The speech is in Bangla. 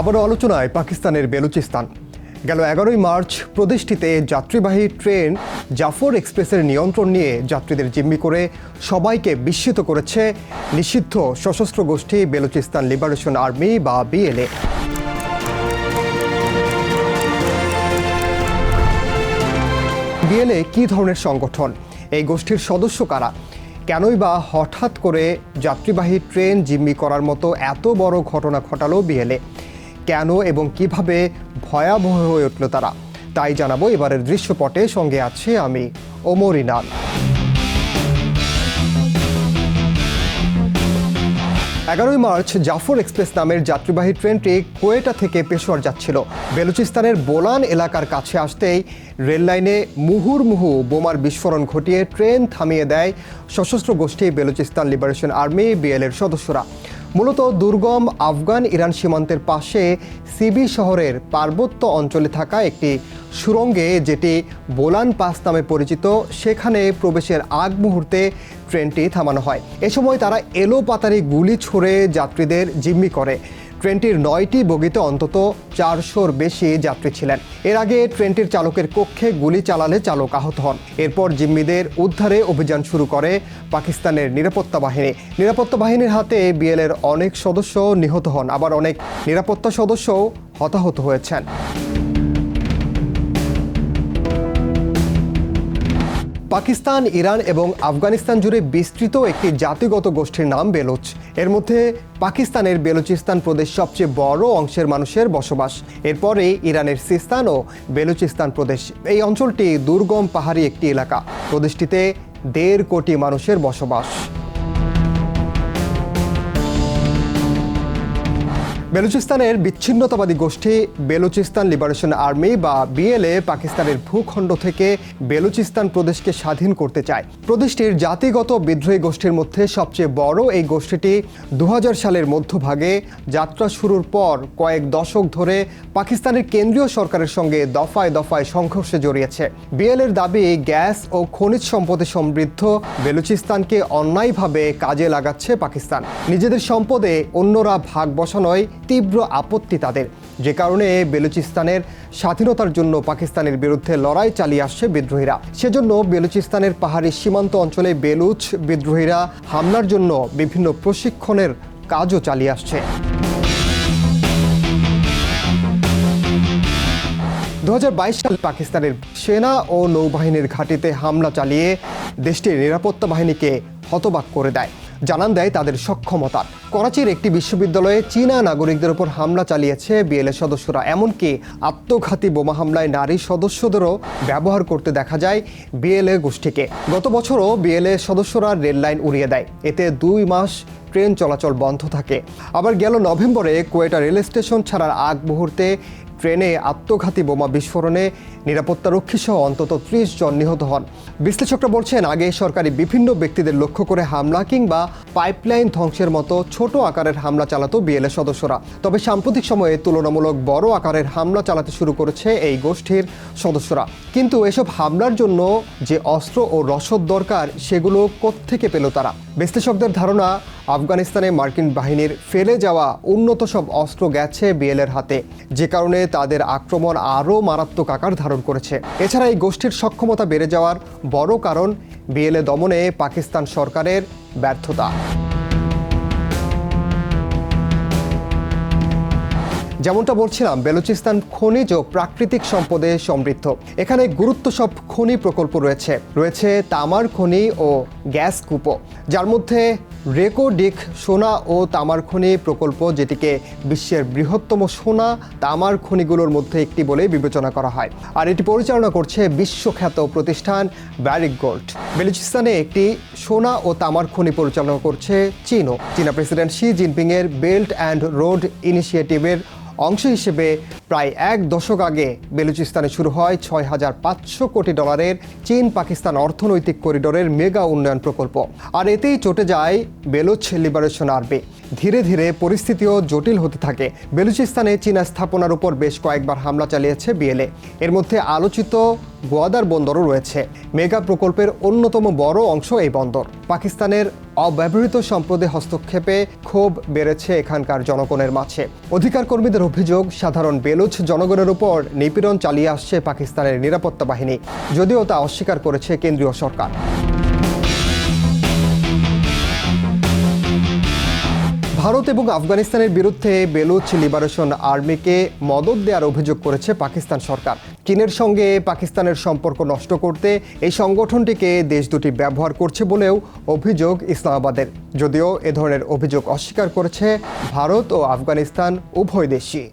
আবারও আলোচনায় পাকিস্তানের বেলুচিস্তান। গেল এগারোই মার্চ প্রদেশটিতে যাত্রীবাহী ট্রেন জাফর এক্সপ্রেসের নিয়ন্ত্রণ নিয়ে যাত্রীদের জিম্মি করে সবাইকে বিস্মিত করেছে নিষিদ্ধ সশস্ত্র গোষ্ঠী বেলুচিস্তান লিবারেশন আর্মি বা বিএলএ। বিএলএ কী ধরনের সংগঠন? এই গোষ্ঠীর সদস্য কারা? কেনই বা হঠাৎ করে যাত্রীবাহী ট্রেন জিম্মি করার মতো এত বড় ঘটনা ঘটালো বিএলএ? কেন এবং কীভাবে ভয়াবহ হয়ে উঠল তারা? তাই জানাব এবারের দৃশ্যপটে। সঙ্গে আছে আমি ওমর ইনাল। এগারোই মার্চ জাফর এক্সপ্রেস নামের যাত্রীবাহী ট্রেনটি কোয়েটা থেকে পেশোয়ার যাচ্ছিল। বেলুচিস্তানের বোলান এলাকার কাছে আসতেই রেল লাইনে মুহুর্মুহু বোমার বিস্ফোরণ ঘটিয়ে ট্রেন থামিয়ে দেয় সশস্ত্র গোষ্ঠী বেলুচিস্তান লিবারেশন আর্মি বিএলের সদস্যরা। মূলত দুর্গম আফগান ইরান সীমান্তের পাশে সিবি শহরের পার্বত্য অঞ্চলে থাকা একটি সুরঙ্গে যেটি বোলান পাস নামে পরিচিত, সেখানে প্রবেশের আগ মুহূর্তে ট্রেনটি থামানো হয়। এ সময় তারা এলো পাতারি গুলি ছুড়ে যাত্রীদের জিম্মি করে। ট্রেনটির নয়টি বগিতে অন্তত চারশোর বেশি যাত্রী ছিলেন। এর আগে ট্রেনটির চালকের কক্ষে গুলি চালালে চালক আহত হন। এরপর জিম্মিদের উদ্ধারে অভিযান শুরু করে পাকিস্তানের নিরাপত্তা বাহিনী। নিরাপত্তা বাহিনীর হাতে বিএলের অনেক সদস্য নিহত হন। আবার অনেক নিরাপত্তা সদস্যও হতাহত হয়েছেন। পাকিস্তান, ইরান এবং আফগানিস্তান জুড়ে বিস্তৃত একটি জাতিগত গোষ্ঠীর নাম বেলুচ। এর মধ্যে পাকিস্তানের বেলুচিস্তান প্রদেশ সবচেয়ে বড় অংশের মানুষের বসবাস। এরপরে ইরানের সিস্তান ও বেলুচিস্তান প্রদেশ। এই অঞ্চলটি দুর্গম পাহাড়ি একটি এলাকা। প্রদেশটিতে দেড় কোটি মানুষের বসবাস। বেলুচিস্তানের বিচ্ছিন্নতাবাদী গোষ্ঠী বেলুচিস্তান লিবারেশন আর্মি বা বিএলএ পাকিস্তানের ভূখণ্ড থেকে বেলুচিস্তান প্রদেশকে স্বাধীন করতে চায়। প্রদেশটির জাতিগত বিদ্রোহী গোষ্ঠীর মধ্যে সবচেয়ে বড় এই গোষ্ঠীটি দু হাজার সালের মধ্যভাগে যাত্রা শুরুর পর কয়েক দশক ধরে পাকিস্তানের কেন্দ্রীয় সরকারের সঙ্গে দফায় দফায় সংঘর্ষে জড়িয়েছে। বিএলের দাবি, গ্যাস ও খনিজ সম্পদে সমৃদ্ধ বেলুচিস্তানকে অন্যায়ভাবে কাজে লাগাচ্ছে পাকিস্তান। নিজেদের সম্পদে অন্যরা ভাগ বসানোয় তীব্র আপত্তি তাদের। যে কারণে বেলুচিস্তানের স্বাধীনতার জন্য পাকিস্তানের বিরুদ্ধে লড়াই চালিয়ে আসছে বিদ্রোহীরা। সেজন্য বেলুচিস্তানের পাহাড়ি সীমান্ত অঞ্চলে বেলুচ বিদ্রোহীরা হামলার জন্য বিভিন্ন প্রশিক্ষণের কাজও চালিয়ে আসছে। দু হাজার বাইশ সালে পাকিস্তানের সেনা ও নৌবাহিনীর ঘাঁটিতে হামলা চালিয়ে দেশটির নিরাপত্তা বাহিনীকে হতবাক করে দেয়। জানান দেয় তাদের সক্ষমতা। করাচির একটি বিশ্ববিদ্যালয়ে চীনা নাগরিকদের উপর হামলা চালিয়েছে বিএলএ সদস্যরা। এমনকি আত্মঘাতী বোমা হামলায় নারী সদস্যদেরও ব্যবহার করতে দেখা যায় বিএলএ গোষ্ঠীকে। গত বছরও বিএলএ সদস্যরা রেল লাইন উড়িয়ে দেয়। এতে দুই মাস ট্রেন চলাচল বন্ধ থাকে। আবার গেল নভেম্বরে কোয়েটা রেল স্টেশন ছাড়ার আগ মুহূর্তে ট্রেনে আত্মঘাতী বোমা বিস্ফোরণে নিরাপত্তারক্ষী সহ অন্তত ত্রিশ জন নিহত হন। বিশ্লেষকরা বলছেন, আগে সরকারি বিভিন্ন ব্যক্তিদের লক্ষ্য করে হামলা কিংবা পাইপলাইন ধ্বংসের মতো ছোট আকারের হামলা চালাতো বিএলএ সদস্যরা। তবে সাম্প্রতিক সময়ে তুলনামূলক বড় আকারের হামলা চালাতে শুরু করেছে এই গোষ্ঠীর সদস্যরা। কিন্তু এসব হামলার জন্য যে অস্ত্র ও রসদ দরকার, সেগুলো কোত্থেকে পেল তারা? বিশ্লেষকদের ধারণা আফগানিস্তানে মার্কিন বাহিনীর ফেলে যাওয়া উন্নত সব অস্ত্র গেছে বিএলের হাতে। যে কারণে তাদের আক্রমণ আরও মারাত্মক আকার ধারণ করেছে। এছাড়া এই গোষ্ঠীর সক্ষমতা বেড়ে যাওয়ার বড় কারণ বিএলএ দমনে পাকিস্তান সরকারের ব্যর্থতা। যেমনটা বলছিলাম, বেলুচিস্তান খনিজ ও প্রাকৃতিক সম্পদে সমৃদ্ধ। এখানে গুরুত্ব সব খনি প্রকল্প রয়েছে। রয়েছে তামার খনি ও গ্যাস কূপ যার মধ্যে রেকোডিক সোনা ও তামার খনি প্রকল্প, যেটিকে বিশ্বের বৃহত্তম সোনা, তামার খনিগুলোর মধ্যে একটি বলে বিবেচনা করা হয়। আর এটি পরিচালনা করছে বিশ্বখ্যাত প্রতিষ্ঠান ব্যারিক গোল্ড। বেলুচিস্তানে একটি সোনা ও তামার খনি পরিচালনা করছে চীনও। চীনা প্রেসিডেন্ট শি জিনপিংয়ের বেল্ট অ্যান্ড রোড ইনিশিয়েটিভের অংশ হিসেবে প্রায় এক দশক আগে বেলুচিস্তানে শুরু হয় ছয় হাজার পাঁচশো কোটি ডলারের চীন পাকিস্তান অর্থনৈতিক করিডোরের মেগা উন্নয়ন প্রকল্প। আর এতেই চটে যায় বেলুচ লিবারেশন আর্মি ধীরে ধীরে পরিস্থিতিও জটিল হতে থাকে। বেলুচিস্তানে চীনা স্থাপনার উপর বেশ কয়েকবার হামলা চালিয়েছে বিএলএ। এর মধ্যে আলোচিত গোয়াদার বন্দরও রয়েছে। মেগা প্রকল্পের অন্যতম বড় অংশ এই বন্দর। পাকিস্তানের অব্যবহৃত সম্পদে হস্তক্ষেপে ক্ষোভ বেড়েছে এখানকার জনগণের মাঝে। অধিকার কর্মীদের অভিযোগ, সাধারণ বেলুচ জনগণের উপর নিপীড়ন চালিয়ে আসছে পাকিস্তানের নিরাপত্তা বাহিনী। যদিও তা অস্বীকার করেছে কেন্দ্রীয় সরকার। ভারত এবং আফগানিস্তানের বিরুদ্ধে বেলুচ লিবারেশন আর্মিকে মদত দেওয়ার অভিযোগ করেছে পাকিস্তান সরকার। চীনের সঙ্গে পাকিস্তানের সম্পর্ক নষ্ট করতে এই সংগঠনটিকে দেশ দুটি ব্যবহার করছে বলেও অভিযোগ ইসলামাবাদের। যদিও এ ধরনের অভিযোগ অস্বীকার করেছে ভারত ও আফগানিস্তান উভয় দেশই।